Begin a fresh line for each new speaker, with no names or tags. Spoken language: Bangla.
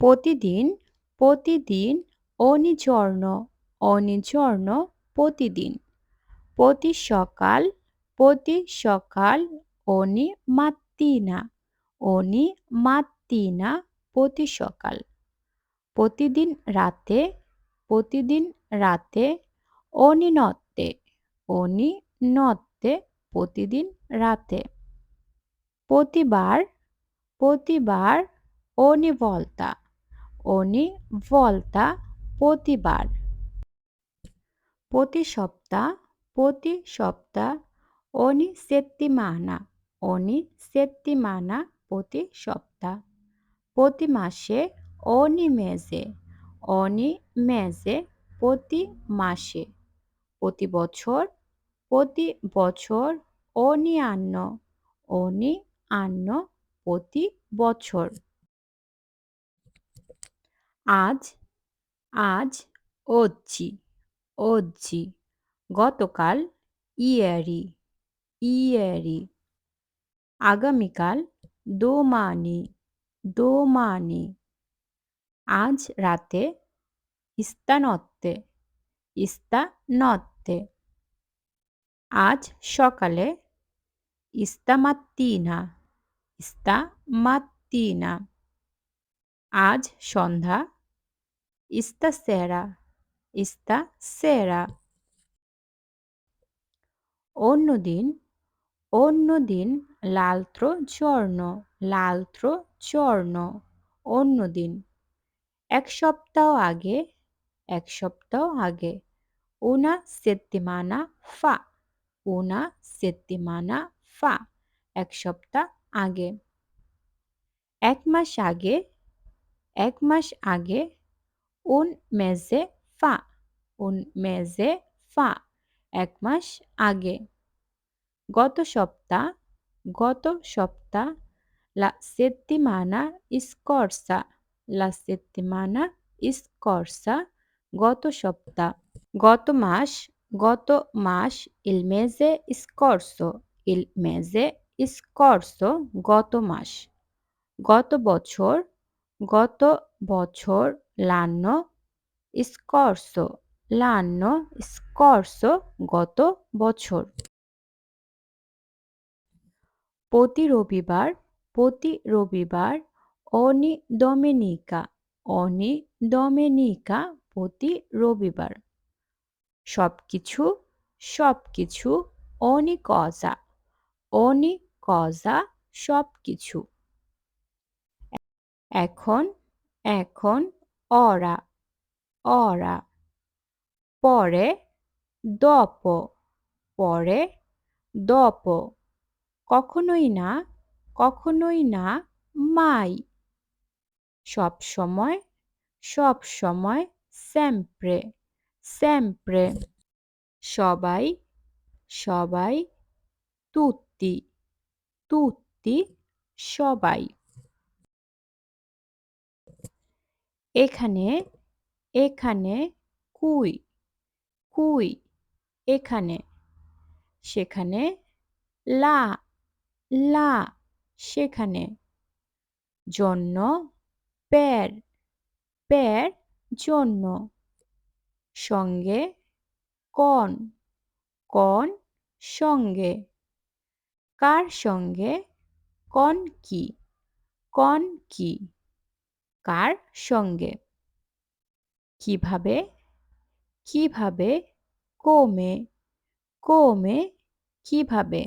প্রতিদিন প্রতিদিন অনিজর্ণ অনিজর্ণ প্রতিদিন। প্রতি সকাল প্রতি সকাল অনি মাত্তিনা অনি মাত্তিনা প্রতি সকাল। প্রতিদিন রাতে প্রতিদিন রাতে অনিনত্তে অনিনত্তে প্রতিদিন রাতে। প্রতিবার প্রতিবার অনিভলতা অনিভলতা প্রতিবার। প্রতি সপ্তাহ প্রতি সপ্তাহ অনি সেত্তিমানা অনি সেত্তিমানা প্রতি সপ্তাহ। প্রতি মাসে অনি মেজে অনি মেজে প্রতি মাসে। প্রতি বছর প্রতি বছর অনি আন্ন অনি আন্ন প্রতি বছর। আজ আজ ওজ্জি ওজ্জি গতকাল ইয়ারি ইয়ারি, আগামীকাল দোমানি দোমানি আজ রাতে ইস্তানত্তে ইস্তানত্তে, আজ সকালে ইস্তামাত্তিনা ইস্তামাত্তিনা, আজ সন্ধ্যা ইস্তাসেরা ইস্তাসেরা অন্যদিন অন্যদিন লালত্র চর্ণ লালত্র চর্ণ অন্যদিন এক সপ্তাহ আগে এক সপ্তাহ আগে una settimana fa, una settimana fa এক সপ্তাহ আগে এক মাস আগে এক মাস আগে উন মেজে ফা উন মেজে ফা এক মাস আগে। গত সপ্তাহ গত সপ্তাহ লা সেত্তিমানা স্কর্সা লা সেত্তিমানা স্কর্সা গত সপ্তাহ গত মাস গত মাস ইল মেজে স্কর্সো ইল মেজে স্কর্সো গত মাস। গত বছর গত বছর লান্ন স্কর্সো লান্ন স্কর্সো গত বছর। প্রতি রবিবার প্রতি রবিবার অনি ডমিনিকা অনি ডমিনিকা প্রতি রবিবার। সব কিছু সব কিছু অনি কজা অনি কজা সব কিছু এখন এখন অরা অরা পরে দপ পরে দপ কখনোই না কখনোই না মাই সব সময় সব সময় স্যাম্প্রে স্যাম্প্রে সবাই সবাই তুতি তুত্তি সবাই। এখানে এখানে কুই কুই, এখানে, সেখানে লা লা, সেখানে, জন্য প্যার প্যার জন্য, সঙ্গে কন কন, সঙ্গে, কার সঙ্গে, কন কি কন কি কার সঙ্গে? কীভাবে? কীভাবে? কোমে? কোমে? কীভাবে?